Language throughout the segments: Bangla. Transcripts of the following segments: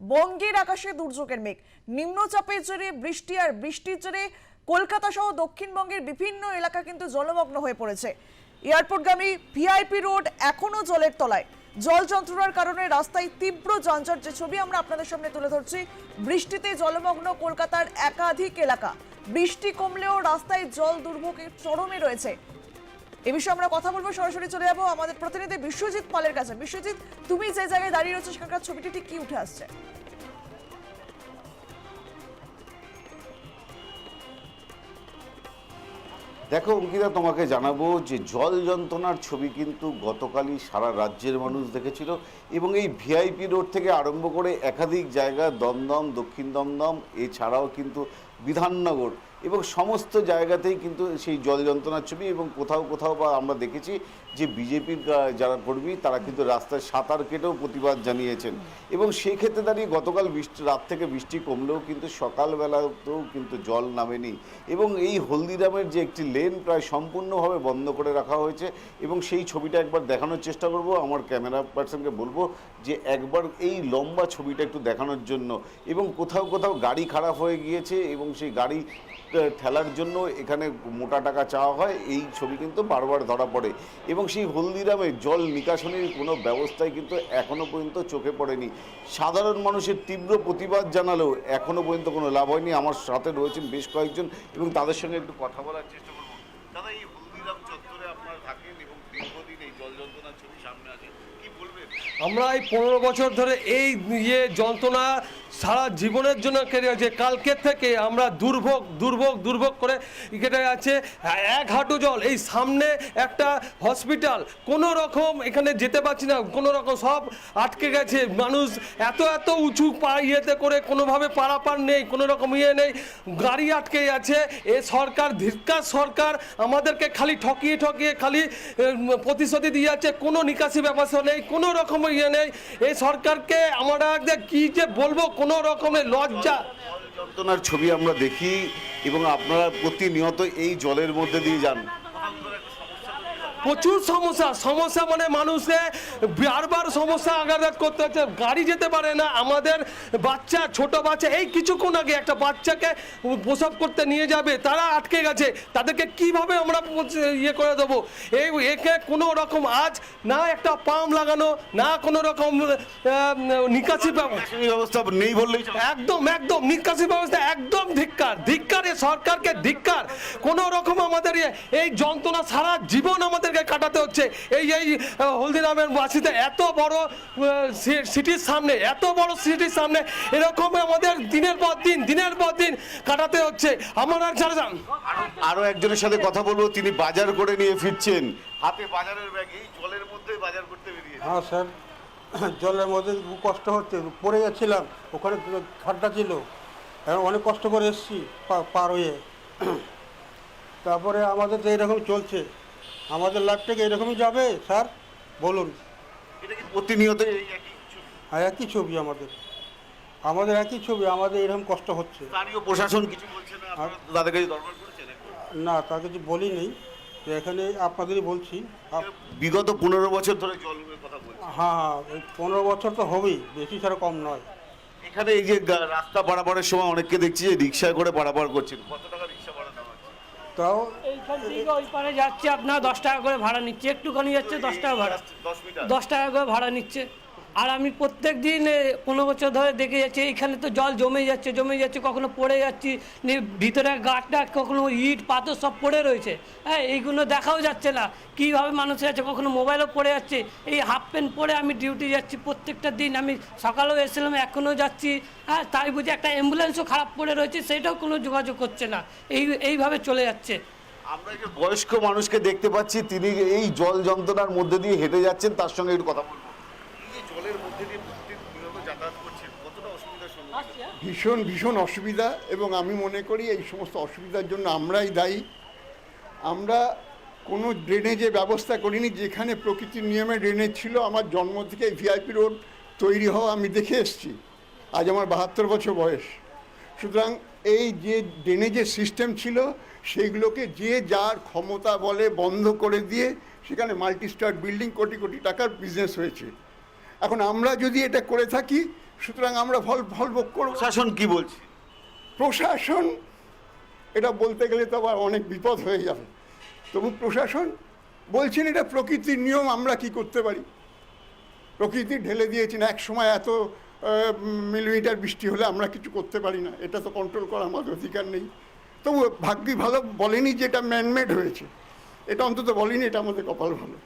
বঙ্গের আকাশে দুর্যোগের মেঘ। নিম্নচাপের জেরে বৃষ্টি আর বৃষ্টির জেরে কলকাতা সহ দক্ষিণবঙ্গের বিভিন্ন এলাকা কিন্তু জলমগ্ন হয়ে পড়েছে। এয়ারপোর্টগামী ভিআইপি রোড এখনও জলের তলায়। জল যন্ত্রণার কারণে রাস্তায় তীব্র যানজট, যে ছবি আমরা আপনাদের সামনে তুলে ধরছি, বৃষ্টিতে জলমগ্ন কলকাতার একাধিক এলাকা। বৃষ্টি কমলেও রাস্তায় জল দুর্ভোগের চরমে রয়েছে। এ বিষয়ে আমরা কথা বলব। সরাসরি চলে যাব আমাদের প্রতিনিধি বিশ্বজিৎ পালের কাছে। বিশ্বজিৎ, তুমি যে জায়গায় দাঁড়িয়ে রয়েছো, সেখানকার ছবিটি ঠিক কি উঠে আসছে? দেখো, অঙ্কিতা, তোমাকে জানাব যে জল যন্ত্রণার ছবি কিন্তু গতকালই সারা রাজ্যের মানুষ দেখেছিল এবং এই ভিআইপি রোড থেকে আরম্ভ করে একাধিক জায়গা, দমদম, দক্ষিণ দমদম, এছাড়াও কিন্তু বিধাননগর এবং সমস্ত জায়গাতেই কিন্তু সেই জল যন্ত্রণার ছবি এবং কোথাও কোথাও বা আমরা দেখেছি যে বিজেপির যারা কর্মী তারা কিন্তু রাস্তায় সাঁতার কেটেও প্রতিবাদ জানিয়েছেন। এবং সেই ক্ষেত্রে দাঁড়িয়ে গতকাল বৃষ্টি, রাত থেকে বৃষ্টি কমলেও কিন্তু সকালবেলাতেও কিন্তু জল নামেনি। এবং এই হলদিরামের যে একটি লেন প্রায় সম্পূর্ণভাবে বন্ধ করে রাখা হয়েছে এবং সেই ছবিটা একবার দেখানোর চেষ্টা করব। আমার ক্যামেরা পার্সনকে বলব যে একবার এই লম্বা ছবিটা একটু দেখানোর জন্য এবং কোথাও কোথাও গাড়ি খারাপ হয়ে গিয়েছে এবং সেই গাড়ি ঠেলার জন্য এখানে মোটা টাকা চাওয়া হয়, এই ছবি কিন্তু বারবার ধরা পড়ে। এবং সেই হলদিরামে জল নিকাশনের কোনো ব্যবস্থাই কিন্তু এখনও পর্যন্ত চোখে পড়েনি। সাধারণ মানুষের তীব্র প্রতিবাদ জানালেও এখনও পর্যন্ত কোনো লাভ হয়নি। আমার সাথে রয়েছেন বেশ কয়েকজন এবং তাদের সঙ্গে একটু কথা বলার চেষ্টা করব। দাদা, এই হলদিরাম চত্বরে আপনারা থাকেন এবং দীর্ঘদিন এই জল যন্ত্রণার ছবি সামনে বলবেন? আমরা এই পনেরো বছর ধরে এই ইয়ে যন্ত্রণা সারা জীবনের জন্য কেটে আছে। কালকের থেকে আমরা দুর্ভোগ দুর্ভোগ দুর্ভোগ করে কেটে আছে। এক হাঁটু জল, এই সামনে একটা হসপিটাল কোনো রকম এখানে যেতে পারছি না, কোনো রকম সব আটকে গেছে। মানুষ এত এত উঁচু পা ইয়েতে করে কোনোভাবে পারাপার নেই, কোনো রকম ইয়ে নেই। গাড়ি আটকে আছে। এ সরকার, ধিক্কার সরকার আমাদেরকে খালি ঠকিয়ে ঠকিয়ে খালি প্রতিশ্রুতি দিয়ে যাচ্ছে। কোনো নিকাশি ব্যবস্থা নেই, কোনো রকম ইয়ে নেই। এই সরকারকে আমরা কি যে বলব কোনো রকমের লজ্জা। যন্ত্রণার ছবি আমরা দেখি এবং আপনারা প্রতিনিয়ত এই জলের মধ্যে দিয়ে যান। প্রচুর সমস্যা সমস্যা মানে মানুষে বারবার সমস্যা আঘাত করতে হচ্ছে। গাড়ি যেতে পারে না আমাদের বাচ্চা ছোট বাচ্চা এই কিছুক্ষণ আগে একটা বাচ্চাকে প্রসব করতে নিয়ে যাবে তারা আটকে গেছে। তাদেরকে কীভাবে আমরা ইয়ে করে দেবো? এই একে কোনো রকম আজ না একটা পাম্প লাগানো না কোনো রকম নিকাশি ব্যবস্থা। নেই বললেই একদম একদম নিকাশি ব্যবস্থা একদম ধিক্কার। ধিক্কার এ সরকারকে ধিক্কার। কোনো রকম আমাদের এই যন্ত্রণা সারা জীবন আমাদেরকে কাটাতে হচ্ছে। এই এই হলদিরামের বাসিতে এত বড় সি- সিটির সামনে এত বড় সিটির সামনে এরকম আমাদের দিনের পর দিন দিনের পর দিন কাটাতে হচ্ছে। আমার আর যারা যান। আরও একজনের সাথে কথা বলব তিনি বাজার করে নিয়ে ফিরছেন। হাতে বাজারের ব্যাগ এই জলের মধ্যে বাজার করতে বেরিয়ে হ্যাঁ স্যার। জলের মধ্যে খুব কষ্ট হচ্ছে। পড়ে যাচ্ছিলাম ওখানে খাড্ডা ছিল। এখন অনেক কষ্ট করে এসেছি পা- পার হয়ে। তারপরে আমাদের তো এরকম চলছে। আমাদের লাইফটাকে এরকমই যাবে স্যার? বলুন। এটা কি প্রতিনিয়ত এই একই ছবি? আর একই ছবি আমাদের। আমাদের একই ছবি আমাদের এরকম কষ্ট হচ্ছে। স্থানীয় প্রশাসন কিছু বলছে না? আপনারা তাদের কাছে দরবার করেছেন একবার? না তা কিছু বলি নেই তো এখানে আপনাদেরই বলছি। আপ- বিগত পনেরো বছর ধরে জলের কথা বলছি। হ্যাঁ হ্যাঁ এই পনেরো বছর তো হবেই বেশি ছাড়া কম নয়। এখানে এই যে গা- রাস্তা পারাপারের সময় অনেককে দেখছি যে রিক্সায় করে পারাপার করছেন কত টাকা রিক্সা ভাড়া নেওয়া হচ্ছে তাও এইখান থেকে ওই পারে যাচ্ছে আপনার দশ টাকা করে ভাড়া নিচ্ছে। একটুখানি যাচ্ছে দশ টাকা ভাড়া। দশ দশ টাকা করে ভাড়া নিচ্ছে। আর আমি প্রত্যেক দিন পনেরো বছর ধরে দেখে যাচ্ছি, এখানে তো জল জমে যাচ্ছে জমে যাচ্ছে, কখনো পড়ে যাচ্ছি ভিতরে গাটটা কখনো ইট, পাথর সব পড়ে রয়েছে। হ্যাঁ এইগুলো দেখাও যাচ্ছে না। কীভাবে মানুষ আছে, কখনো মোবাইলও পড়ে যাচ্ছে। এই হাফ প্যান্ট পরে আমি ডিউটি যাচ্ছি, প্রত্যেকটা দিন আমি সকালেও এসেছিলাম, এখনও যাচ্ছি। হ্যাঁ তাই বুঝি একটা অ্যাম্বুলেন্সও খারাপ পড়ে রয়েছে, সেটাও কোনো যোগাযোগ করছে না। এই, এইভাবে চলে যাচ্ছে। আমরা যে বয়স্ক মানুষকে দেখতে পাচ্ছি, তিনি এই জল যন্ত্রণার মধ্যে দিয়ে হেঁটে যাচ্ছেন, তার সঙ্গে একটু কথা বলব জলের মধ্যে দিয়ে প্রত্যেক নিয়মিত যাতায়াত করছেন কতটা অসুবিধার সম্মুখীন ভীষণ ভীষণ অসুবিধা এবং আমি মনে করি এই সমস্ত অসুবিধার জন্য আমরাই দায়ী। আমরা কোনো ড্রেনেজে ব্যবস্থা করিনি যেখানে প্রকৃতির নিয়মে ড্রেনেজ ছিল আমার জন্ম থেকে ভিআইপি রোড তৈরি হওয়া আমি দেখে এসেছি। আজ আমার বাহাত্তর বছর বয়স। সুতরাং এই যে ড্রেনেজের সিস্টেম ছিল সেইগুলোকে যে যার ক্ষমতা বলে বন্ধ করে দিয়ে সেখানে multi star building crore crore টাকার বিজনেস হয়েছে। এখন আমরা যদি এটা করে থাকি সুতরাং আমরা ফল ফল ভোগ করব। প্রশাসন কি বলছে? প্রশাসন এটা বলতে গেলে তো আবার অনেক বিপদ হয়ে যাবে। তবু প্রশাসন বলছেন এটা প্রকৃতির নিয়ম আমরা কি করতে পারি? প্রকৃতি ঢেলে দিয়েছেন এক সময় এত মিলিমিটার বৃষ্টি হলে আমরা কিছু করতে পারি না। এটা তো কন্ট্রোল করার আমাদের অধিকার নেই। তবু ভাগ্যি ভালো বলেনি যে এটা ম্যানমেড হয়েছে। এটা অন্তত বলেনি এটা আমাদের কপাল ভালো।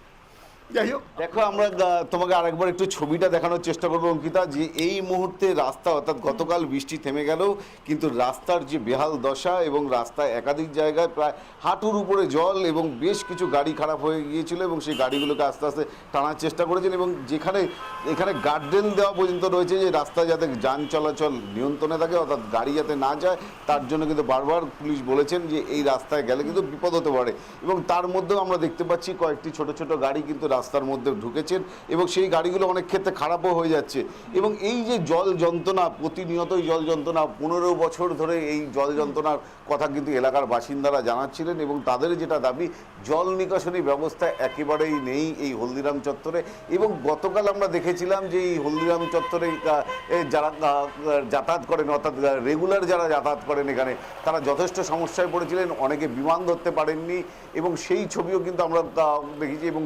যাই হোক। দেখো, আমরা তোমাকে আরেকবার একটু ছবিটা দেখানোর চেষ্টা করব, অঙ্কিতা, যে এই মুহূর্তে রাস্তা, অর্থাৎ গতকাল বৃষ্টি থেমে গেলেও কিন্তু রাস্তার যে বেহাল দশা এবং রাস্তায় একাধিক জায়গায় প্রায় হাঁটুর উপরে জল এবং বেশ কিছু গাড়ি খারাপ হয়ে গিয়েছিল এবং সেই গাড়িগুলোকে আস্তে আস্তে টানার চেষ্টা করেছেন এবং যেখানে, এখানে গার্ডেন দেওয়া পর্যন্ত রয়েছে যে রাস্তায় যাতে যান চলাচল নিয়ন্ত্রণে থাকে, অর্থাৎ গাড়ি যাতে না যায়, তার জন্য কিন্তু বারবার পুলিশ বলেছেন যে এই রাস্তায় গেলে কিন্তু বিপদ হতে পারে। এবং তার মধ্যেও আমরা দেখতে পাচ্ছি কয়েকটি ছোট ছোট গাড়ি কিন্তু রাস্তার মধ্যে ঢুকেছেন এবং সেই গাড়িগুলো অনেক ক্ষেত্রে খারাপও হয়ে যাচ্ছে। এবং এই যে জল যন্ত্রণা প্রতিনিয়তই জল যন্ত্রণা, পনেরো বছর ধরে এই জল যন্ত্রণার কথা কিন্তু এলাকার বাসিন্দারা জানাচ্ছিলেন এবং তাদের যেটা দাবি, জল নিকাশনী ব্যবস্থা একেবারেই নেই এই হলদিরাম চত্বরে। এবং গতকাল আমরা দেখেছিলাম যে এই হলদিরাম চত্বরে যারা যাতায়াত করেন, অর্থাৎ রেগুলার যারা যাতায়াত করেন এখানে, তারা যথেষ্ট সমস্যায় পড়েছিলেন। অনেকে বিমান ধরতে পারেননি এবং সেই ছবিও কিন্তু আমরা দেখেছি এবং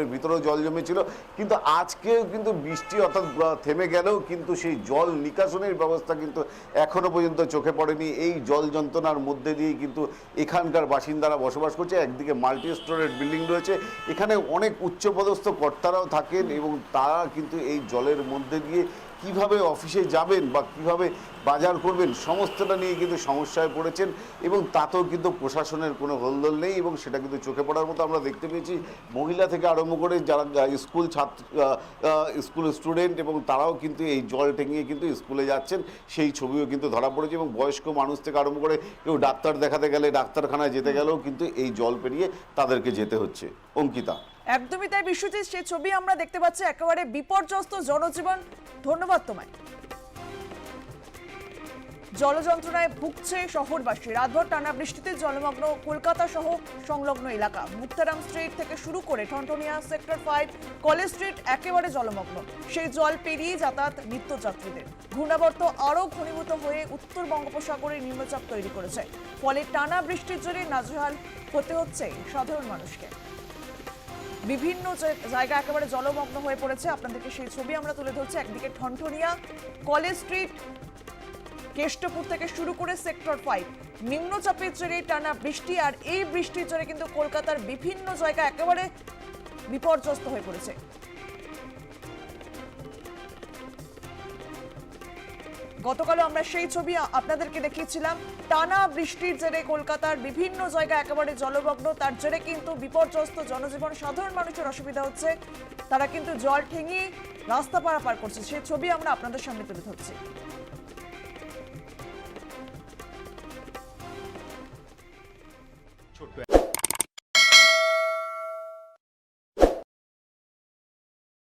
বিমানবন্দরের ভিতরেও জল জমেছিল। কিন্তু আজকেও কিন্তু বৃষ্টি অর্থাৎ থেমে গেলেও কিন্তু সেই জল নিকাশনের ব্যবস্থা কিন্তু এখনও পর্যন্ত চোখে পড়েনি। এই জল যন্ত্রণার মধ্যে দিয়ে কিন্তু এখানকার বাসিন্দারা বসবাস করছে। একদিকে মাল্টি স্টোরের বিল্ডিং রয়েছে। এখানে অনেক উচ্চপদস্থ কর্তারাও থাকেন এবং তারা কিন্তু এই জলের মধ্যে দিয়ে কীভাবে অফিসে যাবেন বা কীভাবে বাজার করবেন, সমস্তটা নিয়ে কিন্তু সমস্যায় পড়েছেন এবং তাতেও কিন্তু প্রশাসনের কোনো হলদল নেই এবং সেটা কিন্তু চোখে পড়ার মতো আমরা দেখতে পেয়েছি। মহিলা থেকে আরম্ভ করে যারা স্কুল ছাত্র স্কুল স্টুডেন্ট এবং তারাও কিন্তু এই জল টেঙিয়ে কিন্তু স্কুলে যাচ্ছেন, সেই ছবিও কিন্তু ধরা পড়েছে এবং বয়স্ক মানুষ থেকে আরম্ভ করে কেউ ডাক্তার দেখাতে গেলে ডাক্তারখানায় যেতে গেলেও কিন্তু এই জল পেরিয়ে তাদেরকে যেতে হচ্ছে। অঙ্কিতা। একদমই তাই, বিশ্বজিৎ, সেই ছবি আমরা দেখতে পাচ্ছি একেবারে বিপর্যস্ত জনজীবন। ধন্যবাদ তোমায়। জলযন্ত্রণায় ভুগছে শহরবাসী। রাতভর টানা বৃষ্টিতে জলমগ্ন কলকাতা সহ সংলগ্ন এলাকা। মুক্তারাম স্ট্রিট থেকে শুরু করে Thanthania sector five, college street একেবারে জলমগ্ন। সেই জল পেরিয়ে যাতায়াত নিত্যযাত্রীদের। ঘূর্ণাবর্ত আরও ঘনীভূত হয়ে উত্তর বঙ্গোপসাগরে নিম্নচাপ তৈরি করেছে। ফলে টানা বৃষ্টির জোরে নাজহাল হতে হচ্ছে সাধারণ মানুষকে। বিভিন্ন জায়গা একেবারে জলমগ্ন হয়ে পড়েছে। আপনাদেরকে সেই ছবি আমরা তুলে ধরছি। একদিকে ঠনঠনিয়া কলেজ স্ট্রিট কেষ্টপুর থেকে শুরু করে সেক্টর ফাইভ নিম্নচাপের জেরে টানা বৃষ্টি আর এই বৃষ্টির জেরে কিন্তু কলকাতার বিভিন্ন জায়গা একেবারে বিপর্যস্ত হয়ে পড়েছে। গতকালও আমরা সেই ছবি আপনাদেরকে দেখিয়েছিলাম। টানা বৃষ্টির জেরে কলকাতার বিভিন্ন জায়গা একেবারে জলমগ্ন। তার জেরে কিন্তু বিপর্যস্ত জনজীবন। সাধারণ মানুষের অসুবিধা হচ্ছে। তারা কিন্তু জল ঠেঙিয়ে রাস্তা পারাপার করছে। সেই ছবি আমরা আপনাদের সামনে তুলে ধরছি।